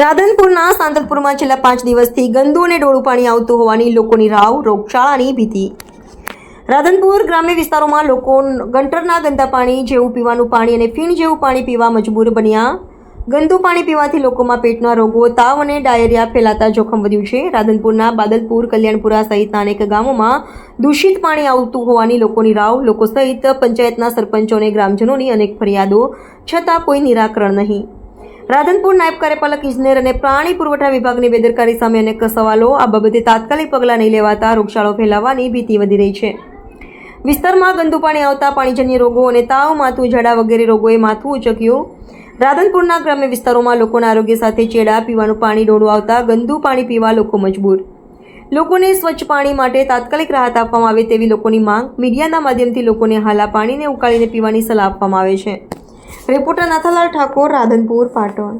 રાધનપુરના સાંતલપુરમાં છેલ્લા પાંચ દિવસથી ગંદુ અને ડોળું પાણી આવતું હોવાની લોકોની રાવ રોગચાળાની ભીતિ. રાધનપુર ગ્રામ્ય વિસ્તારોમાં લોકો ગંટરના ગંદા પાણી જેવું પીવાનું પાણી અને ફીણ જેવું પાણી પીવા મજબૂર બન્યા. ગંદુ પાણી પીવાથી લોકોમાં પેટના રોગો, તાવ અને ડાયરિયા ફેલાતા જોખમ વધ્યું છે. રાધનપુરના બાદલપુર, કલ્યાણપુરા સહિતના અનેક ગામોમાં દૂષિત પાણી આવતું હોવાની લોકોની રાવ, લોકો સહિત પંચાયતના સરપંચો અને ગ્રામજનોની અનેક ફરિયાદો, છતાં કોઈ નિરાકરણ નહીં. રાધનપુર નાયબ કાર્યપાલક ઇજનેર અને પ્રાણી પુરવઠા વિભાગની બેદરકારી સામે અનેક સવાલો આ બાબતે તાત્કાલિક પગલાં નહીં લેવાતા રોગચાળો ફેલાવાની ભીતિ વધી રહી છે. વિસ્તારમાં ગંદુ પાણી આવતા પાણીજન્ય રોગો અને તાવ, માથું, ઝાડા વગેરે રોગોએ માથું ઉચક્યું. રાધનપુરના ગ્રામ્ય વિસ્તારોમાં લોકોના આરોગ્ય સાથે ચેડા, પીવાનું પાણી ડોળું આવતા ગંદુ પાણી પીવા લોકો મજબૂર. લોકોને સ્વચ્છ પાણી માટે તાત્કાલિક રાહત આપવામાં આવે તેવી લોકોની માંગ મીડિયાના માધ્યમથી લોકોને હાલા પાણીને ઉકાળીને પીવાની સલાહ આપવામાં આવે છે. રિપોર્ટર નાથાલાલ ઠાકોર રાધનપુર પાટણ.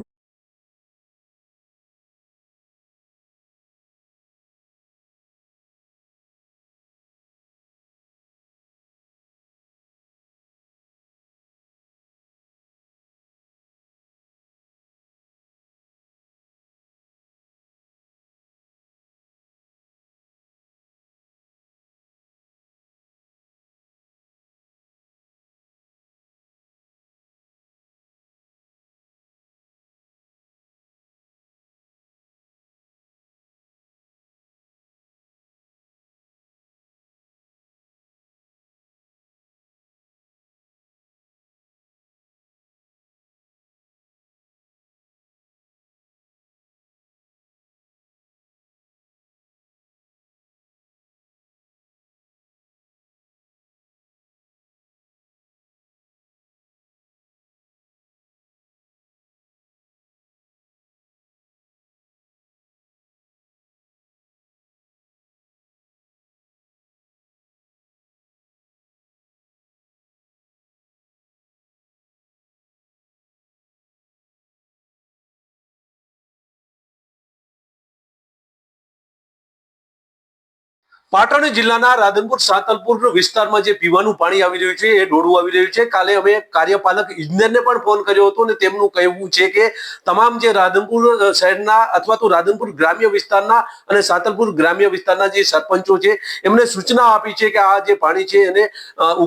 પાટણ જિલ્લાના રાધનપુર સાતલપુર વિસ્તારમાં જે પીવાનું પાણી આવી રહ્યું છે, એ ડોળું આવી રહ્યું છે. કાલે અમે કાર્યપાલક ઇજનેરને પણ ફોન કર્યો હતો અને તેમનું કહેવું છે કે તમામ જે રાધનપુર શહેરના અથવા તો રાધનપુર ગ્રામ્ય વિસ્તારના અને સાતલપુર ગ્રામ્ય વિસ્તારના જે સરપંચો છે, એમને સૂચના આપી છે કે આ જે પાણી છે એને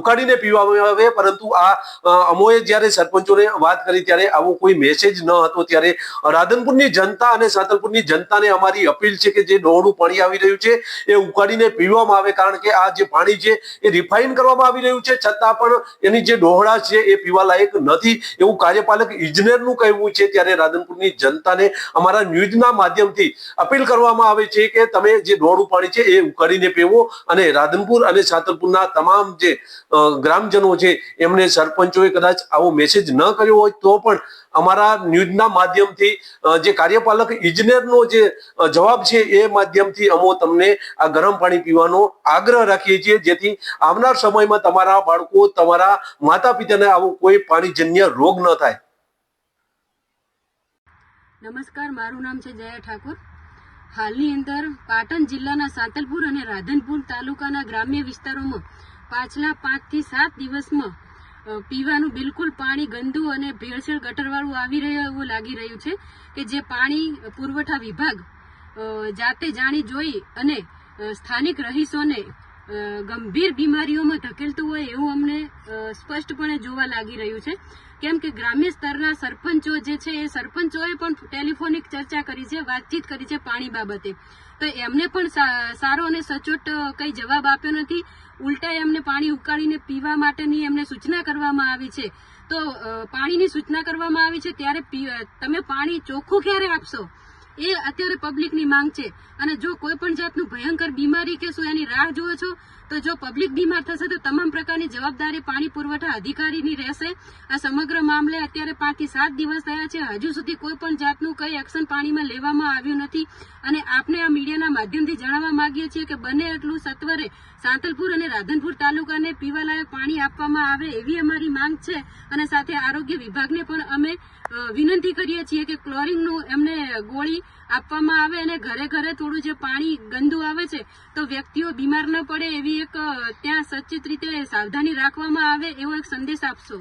ઉકાળીને પીવામાં આવે. પરંતુ આ અમોએ જ્યારે સરપંચોને વાત કરી ત્યારે આવો કોઈ મેસેજ ન હતો. ત્યારે રાધનપુરની જનતા અને સાતલપુરની જનતાને અમારી અપીલ છે કે જે ડોળું પાણી આવી રહ્યું છે, એ ઉકાળીને પીવામાં આવે કારણ કે આ જે પાણી છે એ રિફાઇન કરવામાં આવી રહ્યું છે. છતાં પણ એની જે ડોહળા છે એ પીવા લાયક નથી. એવું કાર્યપાલક ઇજનેરનું કહેવું છે. ત્યારે રાધનપુરની જનતાને અમારા ન્યૂઝના માધ્યમથી અપીલ કરવામાં આવે છે કે તમે જે ડોહળું પાણી છે એ ઉકાળીને પીવો અને રાધનપુર અને છાતરપુરના તમામ જે ગ્રામજનો છે એમને સરપંચોએ કદાચ આવો મેસેજ ન કર્યો હોય તો પણ અમારા ન્યૂઝના માધ્યમથી જે કાર્યપાલક ઇજનેરનો જે જવાબ છે એ માધ્યમથી અમો તમને આ ગરમ પાણી પીવાનો આગ્રહ રાખીએ છીએ. જેથી આવનાર સમયમાં તમારા બાળકો, તમારા માતા પિતાને આવો કોઈ પાણીજન્ય રોગ ન થાય. નમસ્કાર, મારું નામ છે જયા ઠાકોર. હાલની અંદર પાટણ જિલ્લાના સાંતલપુર અને રાધનપુર તાલુકાના ગ્રામ્ય વિસ્તારોમાં પાછલા પાંચથી સાત દિવસમાં પીવાનું બિલકુલ પાણી ગંદુ અને ભેળસેળ ગટરવાળું આવી રહ્યું એવું લાગી રહ્યું છે કે જે પાણી પુરવઠા વિભાગ જાતે જાણી જોઈ અને સ્થાનિક રહીશોને ગંભીર બીમારીઓમાં ધકેલતું હોય એવું અમને સ્પષ્ટપણે જોવા લાગી રહ્યું છે. કેમ કે ગ્રામ્ય સ્તરના સરપંચો જે છે, એ સરપંચોએ પણ ટેલિફોનિક ચર્ચા કરી છે, વાતચીત કરી છે પાણી બાબતે. તો એમને પણ સારો અને સચોટ કંઈ જવાબ આપ્યો નથી. ઉલટા એમને પાણી ઉકાળીને પીવા માટેની એમને સૂચના કરવામાં આવી છે. તો પાણીની સૂચના કરવામાં આવી છે ત્યારે તમે પાણી ચોખ્ખું ક્યારે આપશો? એ અત્યારે પબ્લિકની માંગ છે. અને જો કોઈ પણ જાતનું ભયંકર બીમારી કે શું એની રાહ જુઓ છો, તો જો પબ્લિક બીમાર થશે, તો તમામ પ્રકારની જવાબદારી પાણી પુરવઠા અધિકારીની રહેશે. આ સમગ્ર મામલે અત્યારે પાંચથી સાત દિવસ થયા છે. હજુ સુધી કોઈ પણ જાતનું કઈ એક્શન પાણીમાં લેવામાં આવ્યું નથી. અને આપને આ મીડિયાના માધ્યમથી જણાવવા માંગીએ છીએ કે બને એટલું સત્વરે સાંતલપુર અને રાધનપુર તાલુકાને પીવાલાયક પાણી આપવામાં આવે એવી અમારી માંગ છે. અને સાથે આરોગ્ય વિભાગને પણ અમે વિનંતી કરીએ છીએ કે ક્લોરિંગનું એમને ગોળી આપવામાં આવે અને ઘરે ઘરે થોડું જે પાણી ગંદુ આવે છે, તો વ્યક્તિઓ બીમાર ન પડે એવી એક ત્યાં સચિત રીતે સાવધાની રાખવામાં આવે એવો એક સંદેશ આપશો.